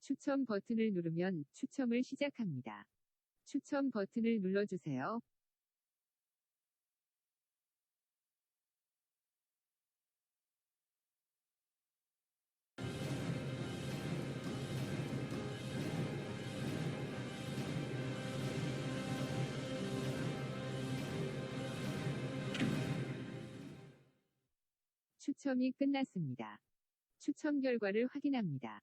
추첨 버튼을 누르면 추첨을 시작합니다. 추첨 버튼을 눌러주세요. 추첨이 끝났습니다. 추첨 결과를 확인합니다.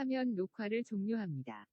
화면 녹화를 종료합니다.